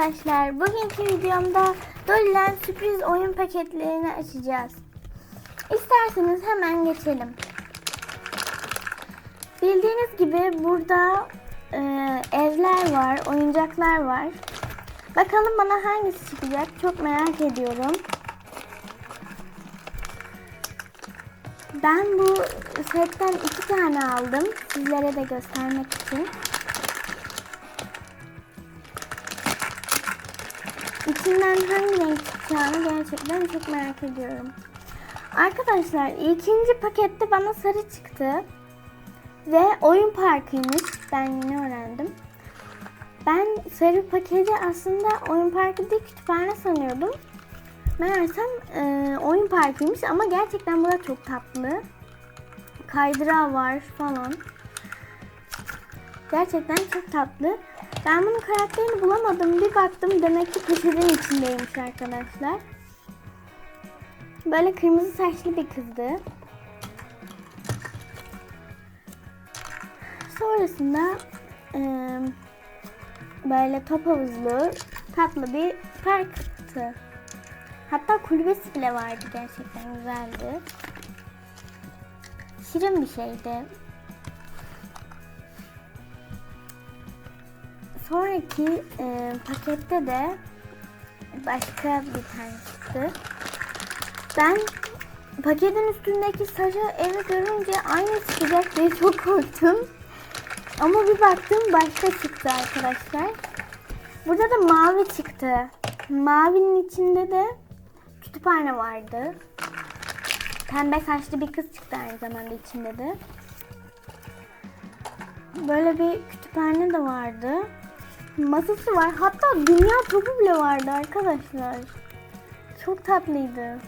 arkadaşlar. Bugünkü videomda Dolly'den sürpriz oyun paketlerini açacağız. İsterseniz hemen geçelim. Bildiğiniz gibi burada e, evler var, oyuncaklar var. Bakalım bana hangisi çıkacak çok merak ediyorum. Ben bu setten iki tane aldım. Sizlere de göstermek için. İçinden hangi renk çıkacağını gerçekten çok merak ediyorum. Arkadaşlar ikinci pakette bana sarı çıktı. Ve oyun parkıymış. Ben yeni öğrendim. Ben sarı paketi aslında oyun parkı değil kütüphane sanıyordum. Meğersem e, oyun parkıymış ama gerçekten bu da çok tatlı. Kaydırağı var falan. Gerçekten çok tatlı. Ben bunun karakterini bulamadım. Bir baktım demek ki poşetin içindeymiş arkadaşlar. Böyle kırmızı saçlı bir kızdı. Sonrasında e, böyle top havuzlu tatlı bir parktı. Hatta kulübesi bile vardı gerçekten güzeldi. Şirin bir şeydi. Sonraki e, pakette de başka bir tane çıktı. Ben paketin üstündeki sarı evi görünce aynı çıkacak diye çok korktum. Ama bir baktım başka çıktı arkadaşlar. Burada da mavi çıktı. Mavinin içinde de kütüphane vardı. Pembe saçlı bir kız çıktı aynı zamanda içinde de. Böyle bir kütüphane de vardı. Masası var. Hatta dünya topu bile vardı arkadaşlar. Çok tatlıydı.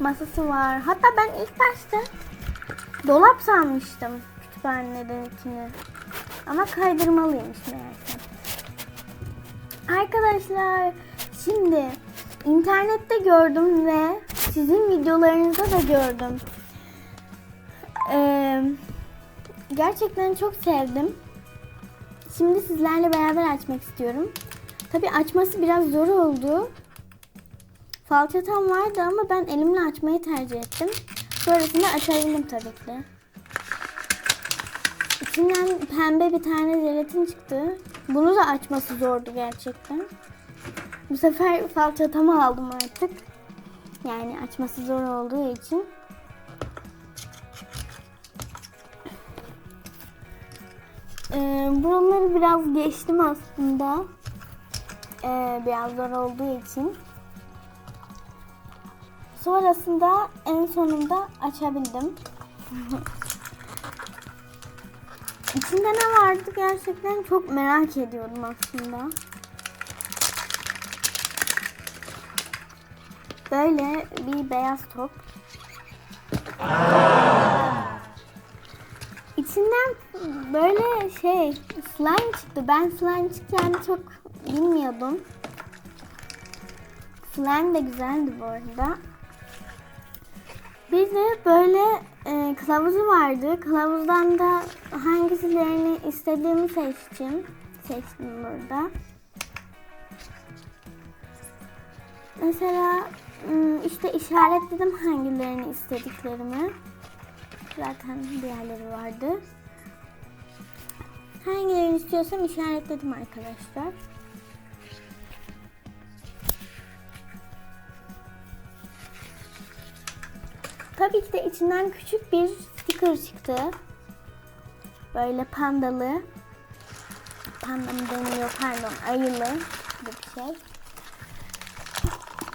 Masası var. Hatta ben ilk başta dolap sanmıştım kütüphanelerin içini. Ama kaydırmalıymış meğerse. Arkadaşlar şimdi internette gördüm ve sizin videolarınızda da gördüm. Ee, gerçekten çok sevdim. Şimdi sizlerle beraber açmak istiyorum. Tabi açması biraz zor oldu. Falçatam vardı ama ben elimle açmayı tercih ettim. Sonrasında açabildim tabii ki. İçinden pembe bir tane jelatin çıktı. Bunu da açması zordu gerçekten. Bu sefer falçatamı aldım artık. Yani açması zor olduğu için. Ee, buraları biraz geçtim aslında. Ee, biraz zor olduğu için. Sonrasında en sonunda açabildim. İçinde ne vardı gerçekten çok merak ediyordum aslında. Böyle bir beyaz top. İçinden böyle şey slime çıktı. Ben slime çıkacağını çok bilmiyordum. Slime de güzeldi bu arada. Bir de böyle e, kılavuzu vardı. Kılavuzdan da hangisilerini istediğimi seçtim. Seçtim burada. Mesela ım, işte işaretledim hangilerini istediklerimi. Zaten diğerleri vardı. Hangilerini istiyorsam işaretledim arkadaşlar. Tabii ki de içinden küçük bir sticker çıktı. Böyle pandalı. Panda mı deniyor pardon ayılı bir şey.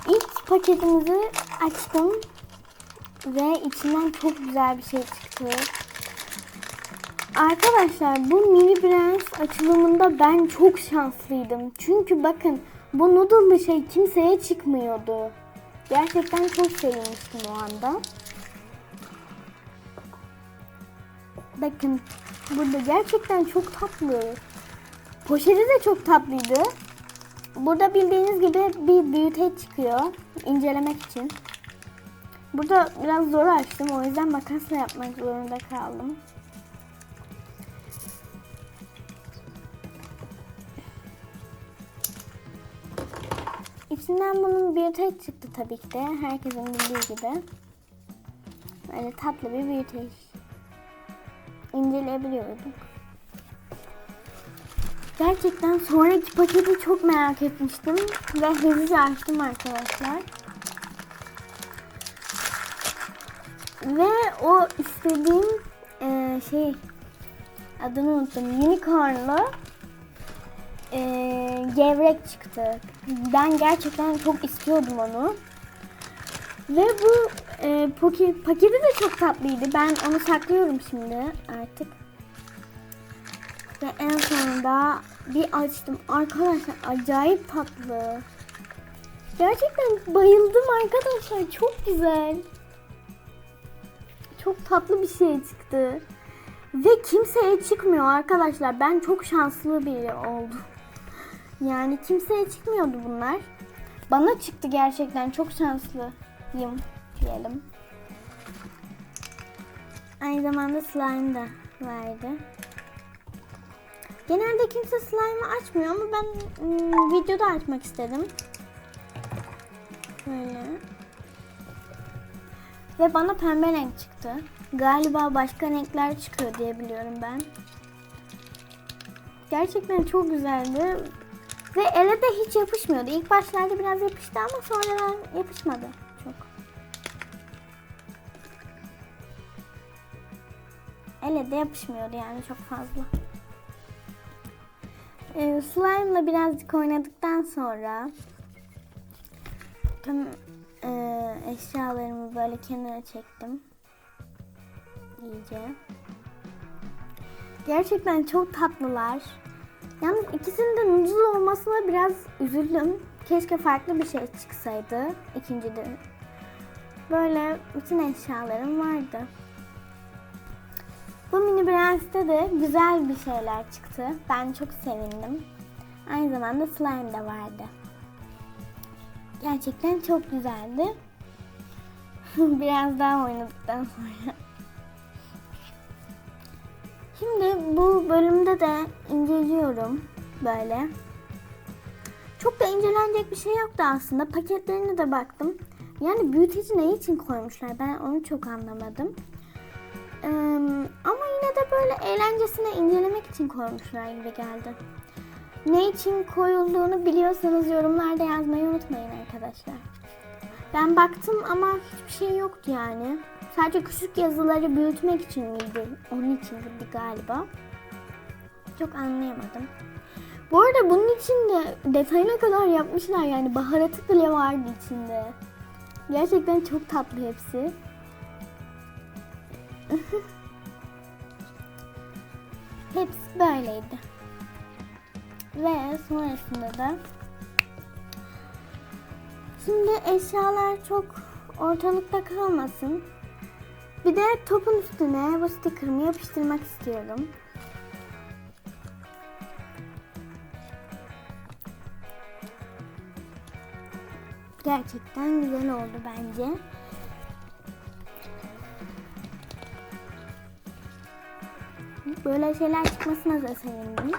İlk paketimizi açtım. Ve içinden çok güzel bir şey çıktı. Arkadaşlar bu mini prens açılımında ben çok şanslıydım. Çünkü bakın bu noodle'lı şey kimseye çıkmıyordu. Gerçekten çok sevinmiştim o anda. Bakın burada gerçekten çok tatlı. Poşeti de çok tatlıydı. Burada bildiğiniz gibi bir büyüteç çıkıyor incelemek için. Burada biraz zor açtım o yüzden makasla yapmak zorunda kaldım. İçinden bunun bir tek çıktı tabii ki de. Herkesin bildiği gibi. Böyle tatlı bir büyüteç. İnceleyebiliyorduk. Gerçekten sonraki paketi çok merak etmiştim. Ve hızlıca açtım arkadaşlar. Ve o istediğim eee, şey adını unuttum. Unicorn'lu eee, gevrek çıktı. Ben gerçekten çok istiyordum onu. Ve bu eee, poke- paketi de çok tatlıydı. Ben onu saklıyorum şimdi artık. Ve en sonunda bir açtım. Arkadaşlar acayip tatlı. Gerçekten bayıldım arkadaşlar. Çok güzel. Çok tatlı bir şey çıktı. Ve kimseye çıkmıyor arkadaşlar. Ben çok şanslı biri oldum. Yani kimseye çıkmıyordu bunlar. Bana çıktı gerçekten. Çok şanslıyım diyelim. Aynı zamanda slime da vardı. Genelde kimse slime'ı açmıyor ama ben ım, videoda açmak istedim. Böyle. Ve bana pembe renk çıktı. Galiba başka renkler çıkıyor diye biliyorum ben. Gerçekten çok güzeldi. Ve ele de hiç yapışmıyordu. İlk başlarda biraz yapıştı ama sonradan yapışmadı çok. Ele de yapışmıyordu yani çok fazla. Ee, slime'la birazcık oynadıktan sonra tüm e, eşyalarımı böyle kenara çektim. İyice. Gerçekten çok tatlılar. Yalnız ikisinin de nudul olmasına biraz üzüldüm. Keşke farklı bir şey çıksaydı ikincide. Böyle bütün eşyalarım vardı. Bu mini Brens'te de güzel bir şeyler çıktı. Ben çok sevindim. Aynı zamanda slime de vardı. Gerçekten çok güzeldi. Biraz daha oynadıktan sonra. Şimdi bu bölümde de inceliyorum böyle. Çok da incelenecek bir şey yoktu aslında. Paketlerine de baktım. Yani büyüteci ne için koymuşlar ben onu çok anlamadım. Ee, ama yine de böyle eğlencesine incelemek için koymuşlar gibi geldi. Ne için koyulduğunu biliyorsanız yorumlarda yazmayı unutmayın arkadaşlar. Ben baktım ama hiçbir şey yoktu yani. Sadece küçük yazıları büyütmek için miydi? Onun için gibi galiba. Çok anlayamadım. Bu arada bunun içinde detayına kadar yapmışlar yani baharatı bile vardı içinde. Gerçekten çok tatlı. Hepsi Ve sonrasında da Şimdi eşyalar çok ortalıkta kalmasın. Bir de topun üstüne bu sticker'ımı yapıştırmak istiyorum. Gerçekten güzel oldu bence. Böyle şeyler çıkmasına da sevindim.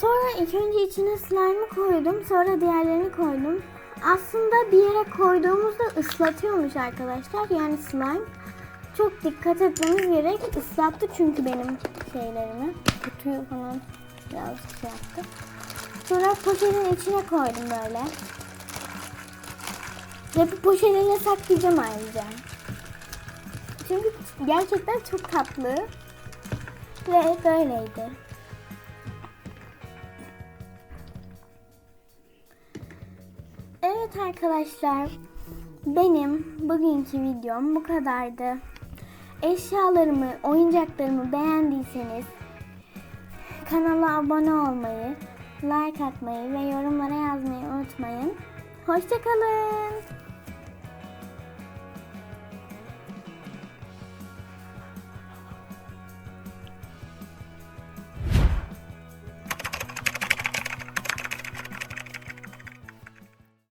Sonra ilk önce içine slime'ı koydum. Sonra diğerlerini koydum. Aslında bir yere koyduğumuzda ıslatıyormuş arkadaşlar. Yani slime. Çok dikkat etmemiz gerek. Islattı çünkü benim şeylerimi. Kutuyu falan birazcık şey yaptı. Sonra poşetin içine koydum böyle. Ve bu poşetine saklayacağım ayrıca. Çünkü gerçekten çok tatlı. Ve böyleydi. Evet arkadaşlar. Benim bugünkü videom bu kadardı. Eşyalarımı, oyuncaklarımı beğendiyseniz kanala abone olmayı, like atmayı ve yorumlara yazmayı unutmayın. Hoşçakalın.